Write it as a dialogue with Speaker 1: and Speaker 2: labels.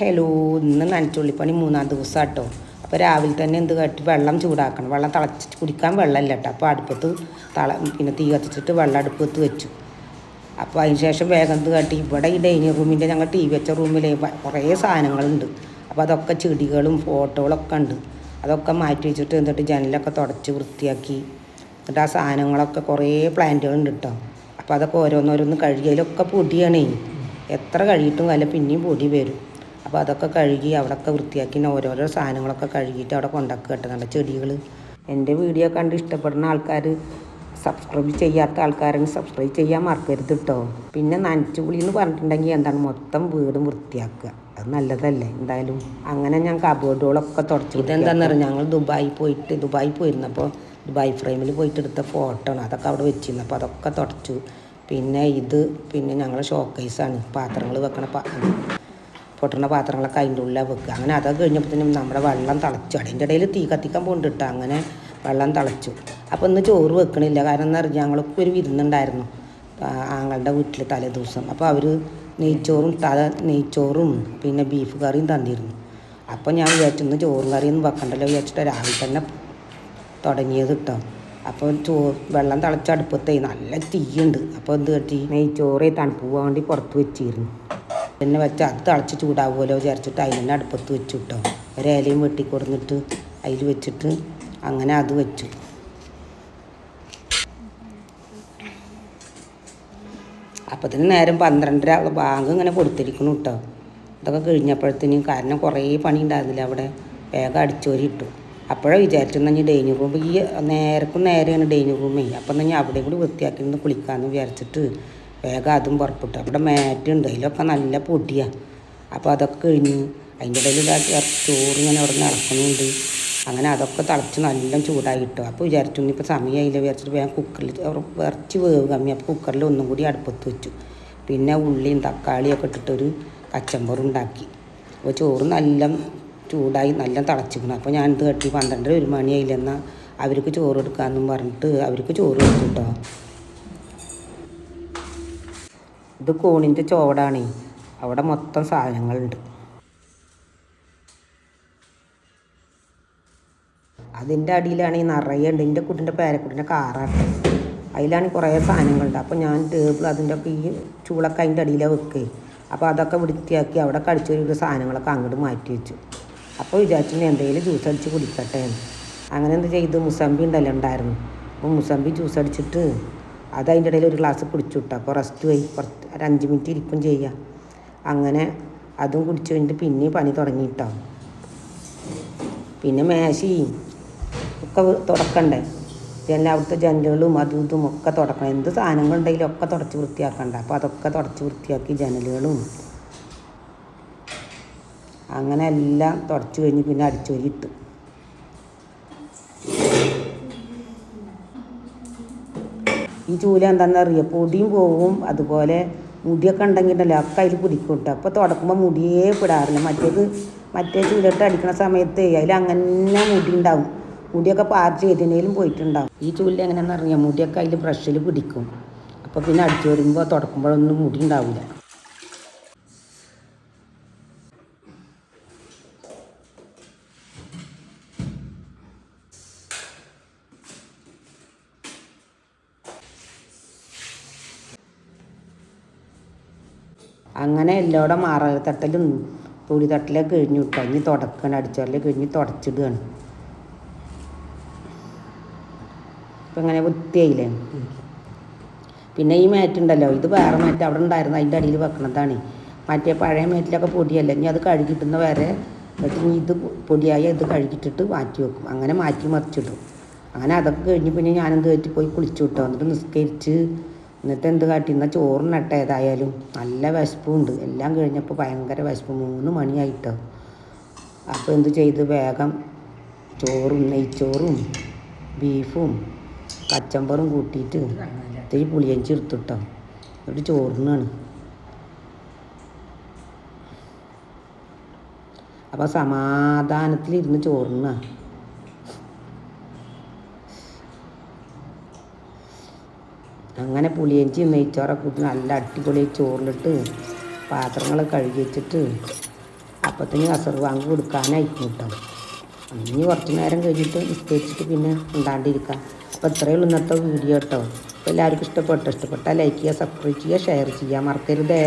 Speaker 1: Hello ഇന്ന് നനച്ചുള്ളിപ്പണി മൂന്നാം ദിവസം കേട്ടോ അപ്പോൾ രാവിലെ തന്നെ എന്ത് കാട്ടി? വെള്ളം ചൂടാക്കണം. വെള്ളം തിളച്ചിട്ട് കുടിക്കാൻ വെള്ളമില്ല കേട്ടോ. അപ്പോൾ അടുപ്പത്ത് തള പിന്നെ തീ കത്തിച്ചിട്ട് വെള്ളം അടുപ്പത്ത് വെച്ചു. അപ്പോൾ അതിന് ശേഷം വേഗം എന്ത് കാട്ടി? ഇവിടെ ഈ ഡൈനിങ് റൂമിന്റെ ഞങ്ങൾ ടി വി വെച്ച റൂമിൽ കുറേ സാധനങ്ങളുണ്ട്. അപ്പോൾ അതൊക്കെ ചെടികളും ഫോട്ടോകളൊക്കെ ഉണ്ട്. അതൊക്കെ മാറ്റി വെച്ചിട്ട് എന്നിട്ട് ജനലൊക്കെ തുടച്ച് വൃത്തിയാക്കി. എന്നിട്ട് ആ സാധനങ്ങളൊക്കെ കുറേ പ്ലാന്റുകളുണ്ട് കേട്ടോ. അപ്പോൾ അതൊക്കെ ഓരോന്നോരോന്ന് കഴുകിയതിലൊക്കെ പൊടിയാണേ. എത്ര കഴുകിയിട്ടും അല്ല പിന്നെയും പൊടി വരും. അപ്പോൾ അതൊക്കെ കഴുകി അവിടെയൊക്കെ വൃത്തിയാക്കി ഓരോരോ സാധനങ്ങളൊക്കെ കഴുകിയിട്ട് അവിടെ കൊണ്ടൊക്കെ കേട്ടോ നല്ല ചെടികൾ എന്റെ വീഡിയോ കണ്ട് ഇഷ്ടപ്പെടുന്ന ആൾക്കാർ സബ്സ്ക്രൈബ് ചെയ്യാത്ത ആൾക്കാരെങ്കിൽ സബ്സ്ക്രൈബ് ചെയ്യാൻ മറക്കരുത് കേട്ടോ പിന്നെ നനച്ചുപുളി എന്ന് പറഞ്ഞിട്ടുണ്ടെങ്കിൽ എന്താണ് മൊത്തം വീടും വൃത്തിയാക്കുക. അത് നല്ലതല്ലേ എന്തായാലും. അങ്ങനെ ഞാൻ കബോർഡുകളൊക്കെ തുടച്ചു ഇതെന്താണെന്ന് പറഞ്ഞാൽ ഞങ്ങൾ ദുബായി പോയിട്ട് ദുബായി പോയിരുന്നപ്പോൾ ദുബായ് ഫ്രെയിമിൽ പോയിട്ട് എടുത്ത ഫോട്ടോ ആണ്. അതൊക്കെ അവിടെ വെച്ചിരുന്നു. അപ്പോൾ അതൊക്കെ തുടച്ചു. പിന്നെ ഇത് പിന്നെ ഞങ്ങളെ ഷോക്കേസാണ് പാത്രങ്ങൾ വെക്കണ പൊട്ടുന്ന പാത്രങ്ങളൊക്കെ അതിന്റെ ഉള്ളിൽ വെക്കുക. അങ്ങനെ അതൊക്കെ കഴിഞ്ഞപ്പോഴത്തേനും നമ്മുടെ വെള്ളം തിളച്ചു. അതിന്റെ ഇടയിൽ തീ കത്തിക്കാൻ പോണ്ടിട്ട് അങ്ങനെ വെള്ളം തിളച്ചു. അപ്പോൾ ഇന്ന് ചോറ് വെക്കണില്ല. കാരണം എന്ന് പറഞ്ഞാൽ ഞങ്ങൾക്ക് ഒരു വിരുന്നുണ്ടായിരുന്നു. ആങ്ങളുടെ വീട്ടിൽ തലേ ദിവസം അപ്പോൾ അവർ നെയ്ച്ചോറും തല നെയ്ച്ചോറും പിന്നെ ബീഫ് കറിയും തന്നിരുന്നു. അപ്പോൾ ഞാൻ വിചാരിച്ചു ഇന്ന് ചോറും കറിയൊന്നും വെക്കണ്ടല്ലോ വിചാരിച്ചിട്ട് രാവിലെ തന്നെ തുടങ്ങിയത് കേട്ടോ. അപ്പോൾ ചോ വെള്ളം തിളച്ച അടുപ്പത്തേ നല്ല തീയുണ്ട്. അപ്പോൾ എന്ത് കട്ടി നെയ്ച്ചോറേ തണുപ്പ് പോകാൻ വേണ്ടി പുറത്ത് വെച്ചിരുന്നു. പിന്നെ വെച്ച് അത് തിളച്ച് ചൂടാവുമല്ലോ വിചാരിച്ചിട്ട് അതിൽ തന്നെ അടുപ്പത്ത് വെച്ചു കിട്ടോ ഒരേലയും വെട്ടി കൊടുന്നിട്ട് അതിൽ വെച്ചിട്ട് അങ്ങനെ അത് വെച്ചു. അപ്പത്തിന് നേരം പന്ത്രണ്ടര ബാങ്ക് ഇങ്ങനെ കൊടുത്തിരിക്കണു കേട്ടോ ഇതൊക്കെ കഴിഞ്ഞപ്പോഴത്തേനും കാരണം കുറേ പണി ഉണ്ടായിരുന്നില്ല അവിടെ. വേഗം അടിച്ചോരി ഇട്ടു. അപ്പോഴാണ് വിചാരിച്ചിരുന്ന ഞാൻ ഡൈനിങ് റൂം ഈ നേരക്കും നേരെയാണ് ഡൈനിങ് റൂമേ. അപ്പം തന്നെ ഞാൻ അവിടെ കൂടി വൃത്തിയാക്കി നിന്ന് കുളിക്കാമെന്ന് വിചാരിച്ചിട്ട് വേഗം അതും പുറപ്പെട്ടു. അവിടെ മാറ്റുണ്ട്. അതിലൊക്കെ നല്ല പൊടിയാണ് അപ്പോൾ അതൊക്കെ കഴിഞ്ഞ്. അതിന്റെ ഇടയിൽ ഇതാക്കി ചോറ് ഇങ്ങനെ അവിടെ നിന്ന് ഇറക്കുന്നുണ്ട് അങ്ങനെ അതൊക്കെ തിളച്ച് നല്ല ചൂടായി കിട്ടും അപ്പോൾ വിചാരിച്ചു ഇനിയിപ്പോൾ സമയമായില്ല വിചാരിച്ചിട്ട് വേഗം കുക്കറിൽ ഇറച്ചി വേവ് കമ്മി. അപ്പോൾ കുക്കറിൽ ഒന്നും കൂടി അടുപ്പത്ത് വെച്ചു. പിന്നെ ഉള്ളിയും തക്കാളിയൊക്കെ ഇട്ടിട്ടൊരു കച്ചമ്പറും ഉണ്ടാക്കി. അപ്പോൾ ചോറ് നല്ല ചൂടായി നല്ല തിളച്ചിക്കണം അപ്പോൾ ഞാൻ ഇത് കെട്ടി? പന്ത്രണ്ടര ഒരു മണിയായില്ലെന്നാൽ അവർക്ക് ചോറ് എടുക്കാമെന്നും പറഞ്ഞിട്ട് അവർക്ക് ചോറ് കൊടുത്തു കേട്ടോ ഇത് കോണിന്റെ ചോടാണ് അവിടെ മൊത്തം സാധനങ്ങളുണ്ട്. അതിന്റെ അടിയിലാണെങ്കിൽ നിറയെ ഉണ്ട്. എന്റെ കുട്ടിന്റെ പേരക്കുട്ടിന്റെ കാറാട്ടെ അതിലാണ് കുറേ സാധനങ്ങളുണ്ട്. അപ്പോൾ ഞാൻ ടേബിൾ അതിന്റെ ഒക്കെ ഈ ചൂളൊക്കെ അതിന്റെ അടിയിലാണ് വെക്കുക അപ്പോൾ അതൊക്കെ വൃത്തിയാക്കി അവിടെ കടിച്ചു ഒരു സാധനങ്ങളൊക്കെ അങ്ങോട്ട് മാറ്റി വെച്ചു. അപ്പോൾ വിചാരിച്ചു എന്തെങ്കിലും ജ്യൂസ് അടിച്ച് കുടിക്കട്ടെ എന്ന്. അങ്ങനെ എന്ത് ചെയ്തു? മുസമ്പി ഉണ്ടല്ലോ ഉണ്ടായിരുന്നു. അപ്പോൾ മുസമ്പി ജ്യൂസ് അടിച്ചിട്ട് അത് അതിന്റെ ഇടയിൽ ഒരു ഗ്ലാസ് കുടിച്ചു വിട്ടു അപ്പോൾ റെസ്റ്റ് പോയി. കുറച്ച് ഒരു അഞ്ച് മിനിറ്റ് ഇരിക്കും ചെയ്യാം. അങ്ങനെ അതും കുടിച്ച് കഴിഞ്ഞിട്ട് പിന്നെയും പണി തുടങ്ങിയിട്ടോ പിന്നെ മേശയും ഒക്കെ തുടക്കണ്ടേ? ജനൽ അവിടുത്തെ ജനലുകളും അതും ഇതും ഒക്കെ തുടക്കണം. എന്ത് സാധനങ്ങളുണ്ടെങ്കിലും ഒക്കെ തുടച്ച് വൃത്തിയാക്കണ്ട? അപ്പോൾ അതൊക്കെ തുടച്ച് വൃത്തിയാക്കി ജനലുകളും. അങ്ങനെ എല്ലാം തുടച്ച് കഴിഞ്ഞ് പിന്നെ അടിച്ചോരി ഈ ചൂല എന്താണെന്ന് അറിയുക പൊടിയും പോവും. അതുപോലെ മുടിയൊക്കെ ഉണ്ടെങ്കിലല്ലേ ഒക്കെ അതിൽ പിടിക്കും കേട്ടോ അപ്പോൾ തുടക്കുമ്പോൾ മുടിയേ പിടാറില്ല. മറ്റേത് മറ്റേ ചൂലിട്ട് അടിക്കുന്ന സമയത്ത് അതിൽ അങ്ങനെ മുടി ഉണ്ടാവും. മുടിയൊക്കെ പാർച്ച് ചെയ്തതിനേലും പോയിട്ടുണ്ടാവും. ഈ ചൂലിൽ എങ്ങനെയാണെന്ന് അറിയാം? മുടിയൊക്കെ അതിൽ ബ്രഷിൽ പിടിക്കും. അപ്പോൾ പിന്നെ അടിച്ചു വരുമ്പോൾ തുടക്കുമ്പോഴൊന്നും മുടി ഉണ്ടാവില്ല അങ്ങനെ എല്ലാവിടെ മാറത്തട്ടലും തുണിത്തട്ടലൊക്കെ കഴിഞ്ഞു വിട്ടോ ഇനി തുടക്കണം. അടിച്ചാലേ കഴിഞ്ഞ് തുടച്ചിടുകയാണ്. ഇപ്പം ഇങ്ങനെ വൃത്തിയായില്ലേ? പിന്നെ ഈ മാറ്റ് ഉണ്ടല്ലോ ഇത് വേറെ മാറ്റ് അവിടെ ഉണ്ടായിരുന്നു. അതിന്റെ അടിയിൽ വെക്കണതാണ്. മറ്റേ പഴയ മാറ്റിലൊക്കെ പൊടിയല്ല? ഇനി അത് കഴുകിട്ടുന്ന വരെ എന്നിട്ട് ഇനി ഇത് പൊടിയായി ഇത് കഴുകിട്ടിട്ട് മാറ്റി വെക്കും. അങ്ങനെ മാറ്റി മറിച്ചിടും. അങ്ങനെ അതൊക്കെ കഴിഞ്ഞ് പിന്നെ ഞാനെന്ത് കയറ്റി പോയി കുളിച്ചു വിട്ടോ. എന്നിട്ട് നിസ്കരിച്ച് എന്നിട്ട് എന്ത് കാട്ടി എന്നാൽ ചോറിനട്ട ഏതായാലും നല്ല വിശപ്പുണ്ട്. എല്ലാം കഴിഞ്ഞപ്പോൾ ഭയങ്കര വിശപ്പ്. മൂന്ന് മണിയായിട്ടോ. അപ്പോൾ എന്ത് ചെയ്ത്? വേഗം ചോറും നെയ്ച്ചോറും ബീഫും കച്ചമ്പറും കൂട്ടിയിട്ട് ഇത്തിരി പുളിയഞ്ചി എടുത്തിട്ടോ. എന്നിട്ട് ചോറിനാണ്. അപ്പോൾ സമാധാനത്തിലിരുന്ന് ചോറിനാ. അങ്ങനെ പുളിയഞ്ചി നെയ്ച്ചോറ കൂട്ടി നല്ല അടിപൊളി ചോറിലിട്ട് പാത്രങ്ങൾ കഴുകി വെച്ചിട്ട് അപ്പത്തിന് അസർ വാങ്ങി കൊടുക്കാനായിരിക്കും കേട്ടോ. ഇനി കുറച്ച് നേരം കഴിഞ്ഞിട്ട് നിസ്കരിച്ചിട്ട് പിന്നെ ഉണ്ടാണ്ടിരിക്കാം. അപ്പോൾ ഇത്രയേ ഉള്ളൂ ഇന്നത്തെ വീഡിയോ കേട്ടോ. അപ്പോൾ എല്ലാവർക്കും ഇഷ്ടപ്പെട്ടോ? ഇഷ്ടപ്പെട്ടാൽ ലൈക്ക് ചെയ്യുക സബ്സ്ക്രൈബ് ചെയ്യുക ഷെയർ ചെയ്യുക. മറക്കരുതേ.